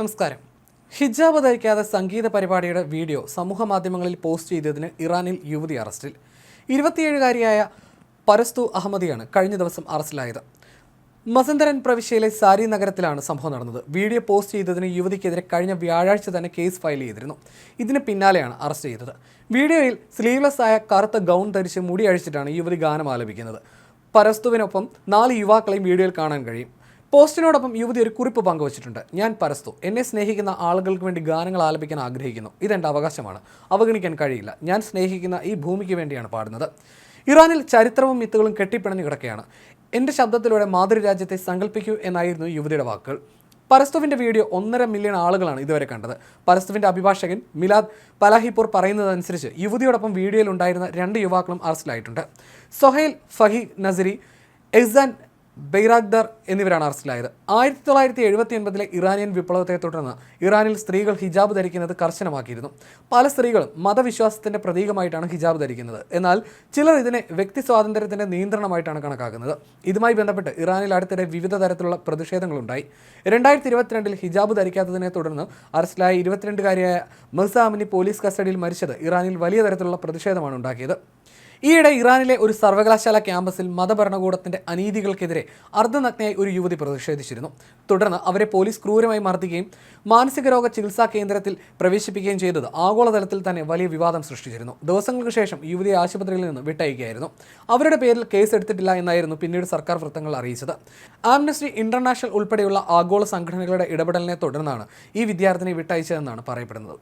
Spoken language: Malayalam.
നമസ്കാരം. ഹിജാബ് ധരിക്കാതെ സംഗീത പരിപാടിയുടെ വീഡിയോ സമൂഹ മാധ്യമങ്ങളിൽ പോസ്റ്റ് ചെയ്തതിന് ഇറാനിൽ യുവതി അറസ്റ്റിൽ. ഇരുപത്തിയേഴുകാരിയായ പരസ്തു അഹമ്മദിയാണ് കഴിഞ്ഞ ദിവസം അറസ്റ്റിലായത്. മസന്തരൻ പ്രവിശ്യയിലെ സാരി നഗരത്തിലാണ് സംഭവം നടന്നത്. വീഡിയോ പോസ്റ്റ് ചെയ്തതിന് യുവതിക്കെതിരെ കഴിഞ്ഞ വ്യാഴാഴ്ച തന്നെ കേസ് ഫയൽ ചെയ്തിരുന്നു. ഇതിന് പിന്നാലെയാണ് അറസ്റ്റ് ചെയ്തത്. വീഡിയോയിൽ സ്ലീവ്ലെസ് ആയ കറുത്ത ഗൗൺ ധരിച്ച് മുടി അഴിച്ചിട്ടാണ് യുവതി ഗാനം ആലപിക്കുന്നത്. പരസ്തുവിനൊപ്പം നാല് യുവാക്കളെയും വീഡിയോയിൽ കാണാൻ കഴിയും. പോസ്റ്റിനോടൊപ്പം യുവതി ഒരു കുറിപ്പ് പങ്കുവച്ചിട്ടുണ്ട്. ഞാൻ പരസ്തു. എന്നെ സ്നേഹിക്കുന്ന ആളുകൾക്ക് വേണ്ടി ഗാനങ്ങൾ ആലപിക്കാൻ ആഗ്രഹിക്കുന്നു. ഇതെന്റെ അവകാശമാണ്. അവഗണിക്കാൻ കഴിയില്ല. ഞാൻ സ്നേഹിക്കുന്ന ഈ ഭൂമിക്ക് വേണ്ടിയാണ് പാടുന്നത്. ഇറാനിൽ ചരിത്രവും മിത്തുകളും കെട്ടിപ്പിണഞ്ഞു കിടക്കുകയാണ് എന്റെ ശബ്ദത്തിലൂടെ മാതൃരാജ്യത്തെ സങ്കല്പിക്കൂ എന്നായിരുന്നു യുവതിയുടെ വാക്കുകൾ. പരസ്തുവിന്റെ വീഡിയോ ഒന്നര മില്യൺ ആളുകളാണ് ഇതുവരെ കണ്ടത്. പരസ്തുവിന്റെ അഭിഭാഷകൻ മിലാദ് പലാഹിപൂർ പറയുന്നതനുസരിച്ച് യുവതിയോടൊപ്പം വീഡിയോയിൽ ഉണ്ടായിരുന്ന രണ്ട് യുവാക്കളും അറസ്റ്റിലായിട്ടുണ്ട്. സൊഹൈൽ ഫഹി നസരി എക്സാൻ ബെയ്റാഗ്ദർ എന്നിവരാണ് അറസ്റ്റിലായത്. ആയിരത്തി തൊള്ളായിരത്തി എഴുപത്തി ഒൻപതിലെ ഇറാനിയൻ വിപ്ലവത്തെ തുടർന്ന് ഇറാനിൽ സ്ത്രീകൾ ഹിജാബ് ധരിക്കുന്നത് കർശനമാക്കിയിരുന്നു. പല സ്ത്രീകളും മതവിശ്വാസത്തിന്റെ പ്രതീകമായിട്ടാണ് ഹിജാബ് ധരിക്കുന്നത്. എന്നാൽ ചിലർ ഇതിനെ വ്യക്തി സ്വാതന്ത്ര്യത്തിന്റെ നിയന്ത്രണമായിട്ടാണ് കണക്കാക്കുന്നത്. ഇതുമായി ബന്ധപ്പെട്ട് ഇറാനിൽ അടുത്തിടെ വിവിധ തരത്തിലുള്ള പ്രതിഷേധങ്ങളുണ്ടായി. രണ്ടായിരത്തി ഇരുപത്തിരണ്ടിൽ ഹിജാബ് ധരിക്കാത്തതിനെ തുടർന്ന് അറസ്റ്റിലായ ഇരുപത്തിരണ്ടുകാരിയായ മിർസ അമിനി പോലീസ് കസ്റ്റഡിയിൽ മരിച്ചത് ഇറാനിൽ വലിയ തരത്തിലുള്ള പ്രതിഷേധമാണ് ഉണ്ടാക്കിയത്. ഈയിടെ ഇറാനിലെ ഒരു സർവകലാശാല ക്യാമ്പസിൽ മതഭരണകൂടത്തിന്റെ അനീതികൾക്കെതിരെ അർദ്ധനഗ്നയായി ഒരു യുവതി പ്രതിഷേധിച്ചിരുന്നു. തുടർന്ന് അവരെ പോലീസ് ക്രൂരമായി മർദ്ദിക്കുകയും മാനസിക രോഗ ചികിത്സാ കേന്ദ്രത്തിൽ പ്രവേശിപ്പിക്കുകയും ചെയ്തത് ആഗോളതലത്തിൽ തന്നെ വലിയ വിവാദം സൃഷ്ടിച്ചിരുന്നു. ദിവസങ്ങൾക്ക് ശേഷം യുവതിയെ ആശുപത്രിയിൽ നിന്ന് വിട്ടയക്കുകയായിരുന്നു. അവരുടെ പേരിൽ കേസ് എടുത്തിട്ടില്ല എന്നായിരുന്നു പിന്നീട് സർക്കാർ വൃത്തങ്ങൾ അറിയിച്ചത്. ആംനസ്റ്റി ഇന്റർനാഷണൽ ഉൾപ്പെടെയുള്ള ആഗോള സംഘടനകളുടെ ഇടപെടലിനെ തുടർന്നാണ് ഈ വിദ്യാർത്ഥിനി വിട്ടയച്ചതെന്നാണ് പറയപ്പെടുന്നത്.